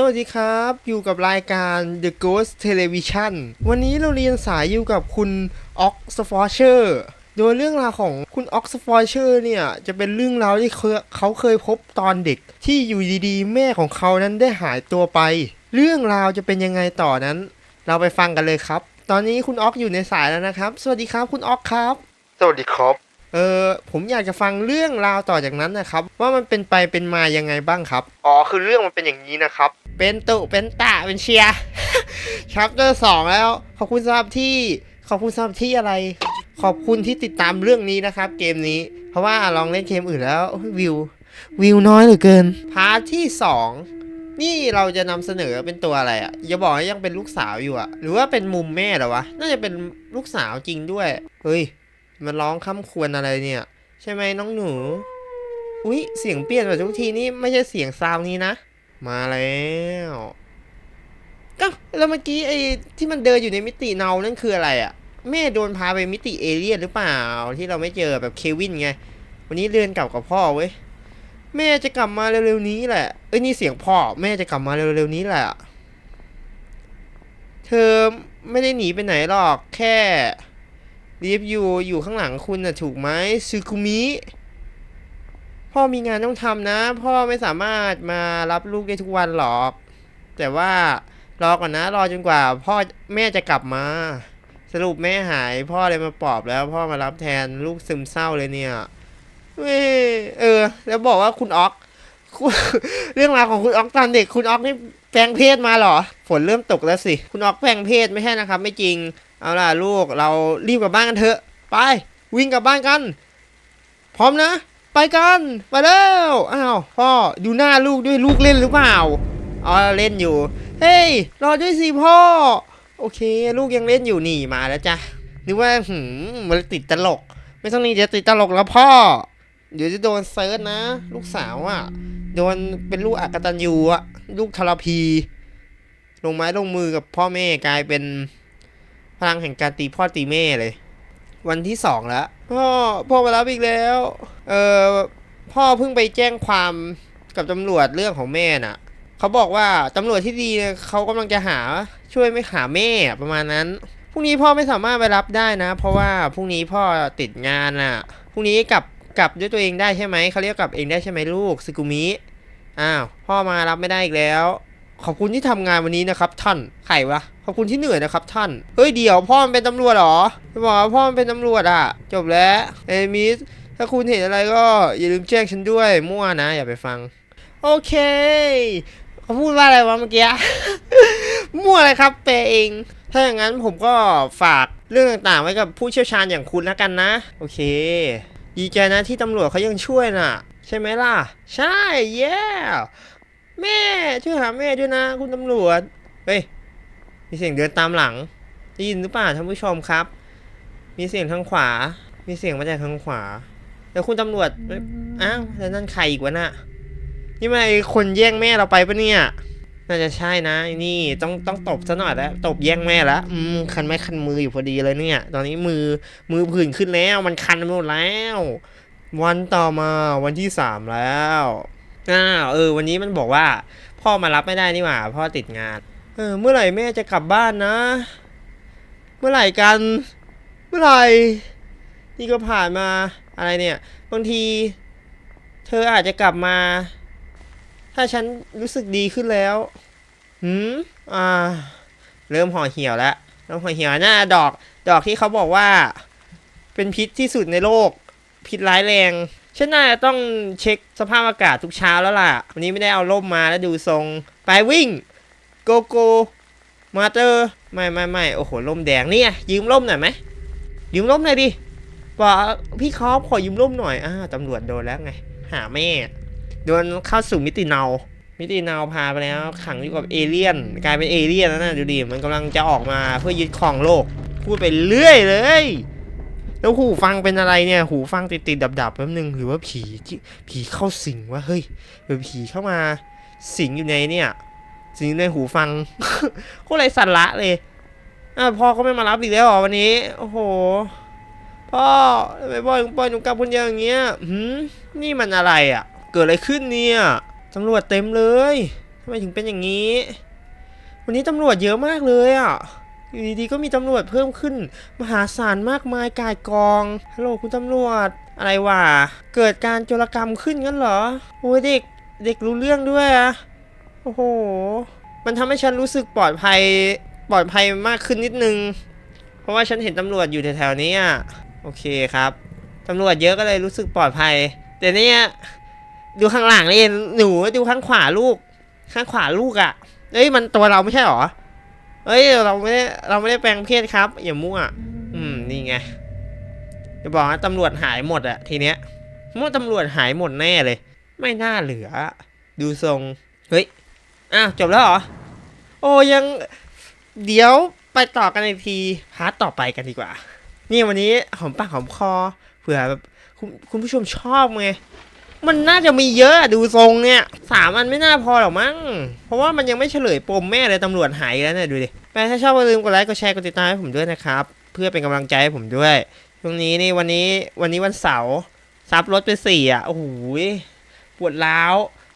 สวัสดีครับ อยู่กับรายการ The Ghost Television วันนี้เราเรียนสายอยู่กับคุณออกสฟอร์เชอร์โดยเรื่องราวของคุณออกสฟอร์เชอร์เนี่ย จะเป็นเรื่องราวที่เคยเขาเคยพบตอนเด็ก ที่อยู่ดีๆ แม่ของเขานั้นได้หายตัวไป เรื่องราวจะเป็นยังไงต่อนั้น เราไปฟังกันเลยครับ ตอนนี้คุณออกอยู่ในสายแล้วนะครับ สวัสดีครับคุณออกครับ สวัสดีครับ เออผมอยากจะฟังเรื่องราวต่อจากนั้นนะครับ ว่ามันเป็นไปเป็นมายังไงบ้างครับ อ๋อคือเรื่องมันเป็นอย่างนี้นะครับ เป็นตุเป็นตะเป็นเชียร์ชัปเตอร์สองแล้ว ขอบคุณสำหรับที่ขอบคุณสำหรับที่อะไร ขอบคุณที่ติดตามเรื่องนี้นะครับ เกมนี้ เพราะว่าลองเล่นเกมอื่นแล้วโอ้ยวิววิวน้อยเหลือเกิน พาร์ทที่สองนี่เราจะนำเสนอเป็นตัวอะไรอะ่ะอย่าบอกว่ายังเป็นลูกสาวอยู่อะ่ะ หรือว่าเป็นมุมแม่เหรอวะน่าจะเป็นลูกสาวจริงด้วยเฮ้ย มันร้องค้ำควรอะไรเนี่ย ใช่ไหมน้องหนู อุ๊ย เสียงเปลี่ยนแบบทุกทีนี่ไม่ใช่เสียงซาวนี้นะ มาแล้วก็แล้วเมื่อกี้ไอ้ที่มันเดินอยู่ในมิติเนานั่นคืออะไรอะ่ะ แม่โดนพาไปมิติเอเลี่ยนหรือเปล่า ที่เราไม่เจอแบบเควินไง วันนี้เดินกลับกับพ่อเว้ยแม่จะกลับมาเร็วๆนี้แหละ เอ้ยนี่เสียงพ่อ แม่จะกลับมาเร็วๆนี้แหละ เธอไม่ได้หนีไปไหนหรอก แค่ รีบอยู่อยู่ข้างหลังคุณนะถูกไหมซึคุมิพ่อมีงานต้องทำนะ พ่อไม่สามารถมารับลูกได้ทุกวันหรอก แต่ว่ารอก่อนนะ รอจนกว่า พ่อแม่จะกลับมา สรุปแม่หาย พ่อเลยมาปลอบแล้ว พ่อมารับแทนลูกซึมเศร้าเลยเนี่ยเว้เออ แล้วบอกว่าคุณออกเรื่องราวของคุณออกตอนเด็กคุณออกนี่แปลงเพศมาหรอ ฝนเริ่มตกแล้วสิ คุณออกแปลงเพศไม่ใช่นะครับ ไม่จริง เอาล่ะลูกเรารีบกลับบ้านกันเถอะ ไป วิ่งกลับบ้านกัน พร้อมนะ ไปกันไปแล้วอ้าวพ่อดูหน้าลูกด้วยลูกเล่นหรือเปล่าอ๋อเล่นอยู่ เฮ้ยรอด้วยสิพ่อ โอเค ลูกยังเล่นอยู่นี่มาแล้วจ้ะนึกว่าหืมมันติดตลก ไม่ต้องนี่จะติดตลกแล้วพ่อ เดี๋ยวจะโดนเซิร์ชนะ ลูกสาวอะ่ะโดนเป็นลูกอักตันยูอะลูกทรพี ลงไม้ลงมือกับพ่อแม่กลายเป็น พลังแห่งการตีพ่อตีแม่เลย วันที่สองแล้วพ่อพ่อมารับอีกแล้ว เออพ่อเพิ่งไปแจ้งความกับตำรวจเรื่องของแม่น่ะเขาบอกว่าตำรวจที่ดีเขากำลังจะหาช่วยไม่หาแม่ประมาณนั้นพรุ่งนี้พ่อไม่สามารถไปรับได้นะ เพราะว่าพรุ่งนี้พ่อติดงานน่ะพรุ่งนี้กลับกลับด้วยตัวเองได้ใช่ไหมเขาเรียกกลับเองได้ใช่ไหมลูกซึกุมิอ้าวพ่อมารับไม่ได้อีกแล้ว ขอบคุณที่ทำงานวันนี้นะครับ ท่านไข่วะขอบคุณที่เหนื่อยนะครับ ท่านเฮ้ยเดี๋ยวพ่อมันเป็นตำรวจหรอไม่บอกว่าพ่อมันเป็นตำรวจอะ จบแล้วเอมิสถ้าคุณเห็นอะไรก็อย่าลืมแจ้งฉันด้วยมั่วนะอย่าไปฟัง โอเคเขาพูดว่าอะไรวะเมื่อกี้มั่วอะไรครับแปลเอง ถ้าอย่างนั้นผมก็ฝากเรื่องต่างๆ ไว้กับผู้เชี่ยวชาญอย่างคุณแล้วกันนะ โอเค ดีใจนะที่ตำรวจเขายังช่วยน่ะ ใช่ไหมล่ะ ใช่ เย้ แม่ช่วยหาแม่ด้วยนะ คุณตำรวจ เฮ้ย มีเสียงเดินตามหลัง ได้ยินหรือเปล่าท่านผู้ชมครับ มีเสียงทางขวา มีเสียงมาจากทางขวา แล้วคุณตำรวจ อ้าวแล้วนั่นใครอีกวะน่ะ นี่มันไอคนแย่งแม่เราไปปะเนี่ย น่าจะใช่นะ นี่ต้องต้องตบซะหน่อยแล้วตบแย่งแม่แล้วอืมคันไม้คันมืออยู่พอดีเลยเนี่ย ตอนนี้มือมือผื่นขึ้นแล้ว มันคันไปหมดแล้ว วันต่อมาวันที่สามแล้ว อ้าวเออ วันนี้มันบอกว่า พ่อมารับไม่ได้นี่หว่าพ่อติดงาน เออ เมื่อไหร่แม่จะกลับบ้านนะ เมื่อไหร่กัน เมื่อไหร่นี่ก็ผ่านมาอะไรเนี่ย บางที เธออาจจะกลับมา ถ้าฉันรู้สึกดีขึ้นแล้วหืมอ่า เริ่มห่อเหี่ยวแล้วเริ่มห่อเหี่ยวหน้าดอก ดอกที่เขาบอกว่า เป็นพิษที่สุดในโลก พิษร้ายแรง ฉันน่าจะต้องเช็คสภาพอากาศทุกเช้าแล้วล่ะ วันนี้ไม่ได้เอาร่มมาแล้วดูทรง ไปวิ่ง โกโก้มาเตอร์ ไม่ไม่ไม่โอ้โหร่มแดงเนี่ย ยืมร่มหน่อยไหม ยืมร่มหน่อยดิบอกพี่คอฟขอยืมร่มหน่อยอ้าตำรวจโดนแล้วไง หาแม่ โดนเข้าสู่มิติเนามิติเนาพาไปแล้วขังอยู่กับเอเลี่ยน กลายเป็นเอเลี่ยนแล้วนะดูดิมันกำลังจะออกมาเพื่อยึดครองโลก พูดไปเรื่อยเลย แล้วหูฟังเป็นอะไรเนี่ย หูฟังติดติดดับดับๆแป๊บนึงหรือว่าผีที่ผีเข้าสิงวะเฮ้ยหรือผีเข้ามาสิงอยู่ในเนี่ย สิงในหูฟังโคตรไรสันละเลยอะพ่อก็ไม่มารับอีกแล้วหรอวันนี้ โอ้โห พ่อทำไมพ่อถึงปล่อยหนูกลับคนเดียวอย่างเงี้ยหืมนี่มันอะไรอะ เกิดอะไรขึ้นเนี่ยตำรวจเต็มเลยทำำไมถึงเป็นอย่างนี้ วันนี้ตำรวจเยอะมากเลยอะ อยู่ดีๆก็มีตำรวจเพิ่มขึ้น มหาศาลมากมายกายกองฮัลโหลคุณตำรวจ อะไรวะเกิดการโจรกรรมขึ้นงั้นเหรอโอ้ยเด็กเด็กรู้เรื่องด้วยอะโอ้โห มันทำให้ฉันรู้สึกปลอดภัยปลอดภัยมากขึ้นนิดนึง เพราะว่าฉันเห็นตำรวจอยู่แถวๆนี้อะโอเคครับตำรวจเยอะก็เลยรู้สึกปลอดภัย แต่เนี่ยดูข้างหลังนี่หนูดูข้างขวาลูก ข้างขวาลูกอะ่ะเอ้ยมันตัวเราไม่ใช่หรอ เอ้ยเราไม่ได้เราไม่ได้แปลงเพศครับ อย่ามั่วอืมนี่ไงจะบอกนะตำรวจหายหมดอะทีเนี้ยมั่วตำรวจหายหมดแน่เลย ไม่น่าเหลือ ดูทรงเฮ้ยอ้าวจบแล้วเหรอ โอ้ยังเดี๋ยวไปต่อกันอีกทีพาร์ทต่อไปกันดีกว่า นี่วันนี้หอมปากหอมคอเผื่อแบบคุณคุณผู้ชมชอบไง มันน่าจะมีเยอะดูทรงเนี่ยสามอันไม่น่าพอหรอกมั้ง เพราะว่ามันยังไม่เฉลยปมแม่เลยตำรวจหายแล้วเนี่ยดูดิไปถ้าชอบก็ลืมกดไลค์กดแชร์กดติดตามให้ผมด้วยนะครับ เพื่อเป็นกำลังใจให้ผมด้วยตรงนี้นี่วันนี้วันนี้วันเสาร์ซับรถไปสี่อะโอ้โหปวดร้าว